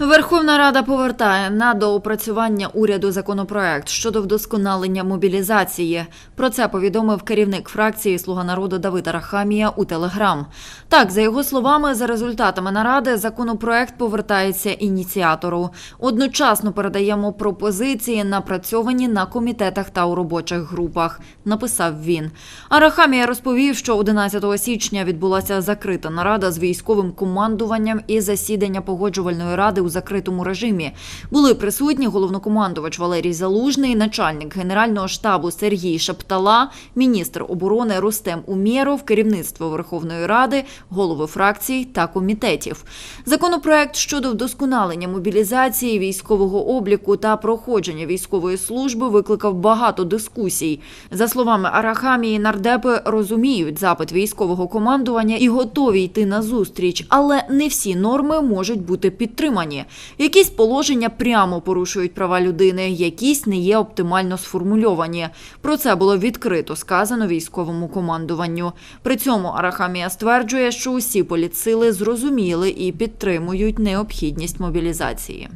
Верховна Рада повертає на доопрацювання уряду законопроект щодо вдосконалення мобілізації. Про це повідомив керівник фракції Слуга народу Давид Арахамія у Телеграм. Так, за його словами, за результатами наради законопроект повертається ініціатору. Одночасно передаємо пропозиції, напрацьовані на комітетах та у робочих групах. Написав він. Арахамія розповів, що 11 січня відбулася закрита нарада з військовим командуванням і засідання погоджувальної ради у закритому режимі. Були присутні головнокомандувач Валерій Залужний, начальник генерального штабу Сергій Шаптала, міністр оборони Рустем Умєров, керівництво Верховної Ради, голови фракцій та комітетів. Законопроект щодо вдосконалення мобілізації, військового обліку та проходження військової служби викликав багато дискусій. За словами Арахамії, нардепи розуміють запит військового командування і готові йти на зустріч, але не всі норми можуть бути підтримані. Якісь положення прямо порушують права людини, якісь не є оптимально сформульовані. Про це було відкрито сказано військовому командуванню. При цьому Арахамія стверджує, що усі політсили зрозуміли і підтримують необхідність мобілізації.